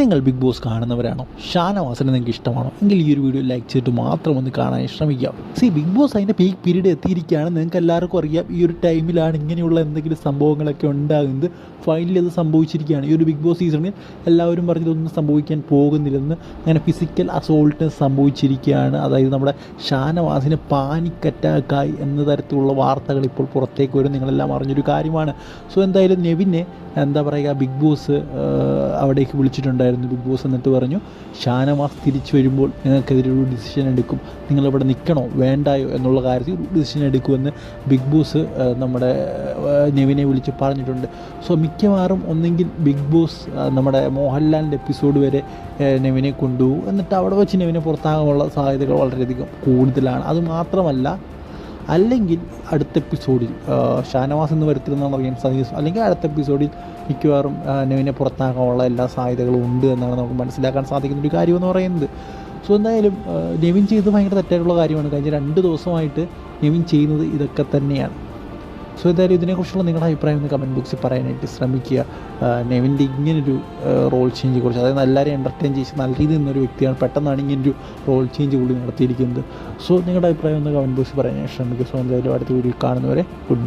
നിങ്ങൾ big boss കാണുന്നവരാണോ? ഷാനവാസിനെ നിങ്ങൾക്ക് ഇഷ്ടമാണോ? എങ്കിൽ ഈ ഒരു വീഡിയോ ലൈക്ക് ചെയ്തിട്ട് മാത്രം ഒന്ന് കാണാൻ ശ്രമിക്കാം. സി ബിഗ് ബോസ് അതിന്റെ പീക്ക് പീരീഡ് എത്തിയിരിക്കുകയാണ്. നിങ്ങൾക്ക് എല്ലാവർക്കും അറിയാം ഈ ഒരു ടൈമിലാണ് ഇങ്ങനെയുള്ള എന്തെങ്കിലും സംഭവങ്ങളൊക്കെ ഉണ്ടാകുന്നത്. ഫൈനലി അത് സംഭവിച്ചിരിക്കുകയാണ്. ഈ ഒരു ബിഗ് ബോസ് സീസണിൽ എല്ലാവരും പറഞ്ഞതൊന്നും സംഭവിക്കാൻ പോകുന്നില്ലെന്ന് അങ്ങനെ ഫിസിക്കൽ അസോൾട്ട് സംഭവിച്ചിരിക്കുകയാണ്. അതായത് നമ്മുടെ ഷാനവാസിന് പാനിക് അറ്റാക്കായി എന്ന തരത്തിലുള്ള വാർത്തകൾ ഇപ്പോൾ പുറത്തേക്ക് വരും. നിങ്ങളെല്ലാം അറിഞ്ഞൊരു കാര്യമാണ്. സോ എന്തായാലും നെവിനെ എന്താ പറയുക ബിഗ് ബോസ് അവിടേക്ക് വിളിച്ചിട്ടുണ്ടായിരുന്നു ബിഗ് ബോസ് എന്നിട്ട് പറഞ്ഞു ഷാനവാസ് തിരിച്ചു വരുമ്പോൾ നിങ്ങൾക്കെതിരെ ഒരു ഡിസിഷൻ എടുക്കും. നിങ്ങളിവിടെ നിൽക്കണോ? വേണ്ടായോ? എന്നുള്ള കാര്യത്തിൽ ഡിസിഷൻ എടുക്കുമെന്ന് ബിഗ് ബോസ് നമ്മുടെ നെവിനെ വിളിച്ച് പറഞ്ഞിട്ടുണ്ട്. സോ മിക്കവാറും ഒന്നെങ്കിൽ ബിഗ് ബോസ് നമ്മുടെ മോഹൻലാലിന്റെ എപ്പിസോഡ് വരെ നെവിനെ കൊണ്ടുപോകും. എന്നിട്ട് അവിടെ വെച്ച് നെവിനെ പുറത്താകാനുള്ള സാധ്യതകൾ വളരെയധികം കൂടുതലാണ്. അത് മാത്രമല്ല അല്ലെങ്കിൽ അടുത്ത എപ്പിസോഡിൽ ഷാനവാസ് എന്ന് വരത്തില്ലെന്നാണ് അറിയാൻ സാധിക്കും അല്ലെങ്കിൽ അടുത്ത എപ്പിസോഡിൽ മിക്കവാറും നവീനെ പുറത്താക്കാനുള്ള എല്ലാ സാധ്യതകളും ഉണ്ട് എന്നാണ് നമുക്ക് മനസ്സിലാക്കാൻ സാധിക്കുന്ന ഒരു കാര്യമെന്ന് പറയുന്നത്. സോ എന്തായാലും നെവിൻ ചെയ്തത് ഭയങ്കര തെറ്റായിട്ടുള്ള കാര്യമാണ്. കഴിഞ്ഞ രണ്ട് ദിവസമായിട്ട് നെവിൻ ചെയ്യുന്നത് ഇതൊക്കെ തന്നെയാണ്. സോ എന്തായാലും ഇതിനെക്കുറിച്ചുള്ള നിങ്ങളുടെ അഭിപ്രായം ഒന്ന് കമന്റ് ബോക്സിൽ പറയാനായിട്ട് ശ്രമിക്കുക. നെവിന്റെ ഇങ്ങനൊരു റോൾ ചേഞ്ച് കുറിച്ച്. അതായത് എല്ലാവരെയും എന്റർടൈൻ ചെയ്ത് നല്ല രീതിയിൽ നിന്നൊരു വ്യക്തിയാണ് പെട്ടെന്നാണ് ഇങ്ങനൊരു റോൾ ചേഞ്ച് കൂടി നടത്തിയിരിക്കുന്നത്. സോ നിങ്ങളുടെ അഭിപ്രായം ഒന്ന് കമന്റ് ബോക്സിൽ പറയാനായിട്ട് ശ്രമിക്കുക. സോ എന്തായാലും അടുത്ത വീഡിയോ കാണുന്നവരെ ഗുഡ്